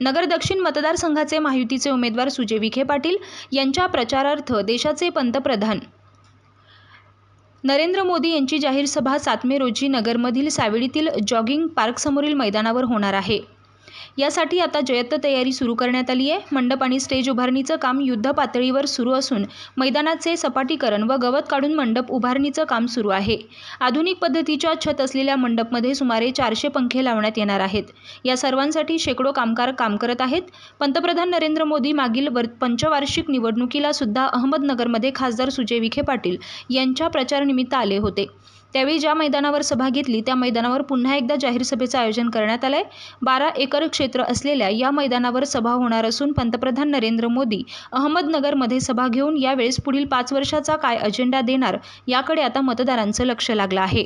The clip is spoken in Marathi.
नगर दक्षिण मतदारसंघाचे महायुतीचे उमेदवार सुजय विखे पाटील यांच्या प्रचारार्थ देशाचे पंतप्रधान. नरेंद्र मोदी यांची जाहीर सभा सात मे रोजी नगरमधील सावेडीतील जॉगिंग पार्कसमोरील मैदानावर होणार आहे. यासाठी आता जयत्त तयारी सुरू करण्यात आली आहे. मंडप आणि स्टेज उभारणीचं काम युद्ध पातळीवर सुरू असून मैदानाचे सपाटीकरण व गवत काढून मंडप उभारणीचं काम सुरू आहे. आधुनिक पद्धतीच्या छत असलेल्या मंडपमध्ये सुमारे चारशे पंखे लावण्यात येणार आहेत. या सर्वांसाठी शेकडो कामगार काम करत आहेत. पंतप्रधान नरेंद्र मोदी मागील वर पंचवार्षिक निवडणुकीला सुद्धा अहमदनगरमध्ये खासदार सुजय विखे पाटील यांच्या प्रचारनिमित्त आले होते. त्यावेळी ज्या मैदानावर सभा घेतली त्या मैदानावर पुन्हा एकदा जाहीर सभेचं आयोजन करण्यात आलं आहे बारा एकर क्षेत्र असलेल्या या मैदानावर सभा होणार असून पंतप्रधान नरेंद्र मोदी अहमदनगरमध्ये सभा घेऊन यावेळेस पुढील पाच वर्षाचा काय अजेंडा देणार याकडे आता मतदारांचं लक्ष लागलं आहे.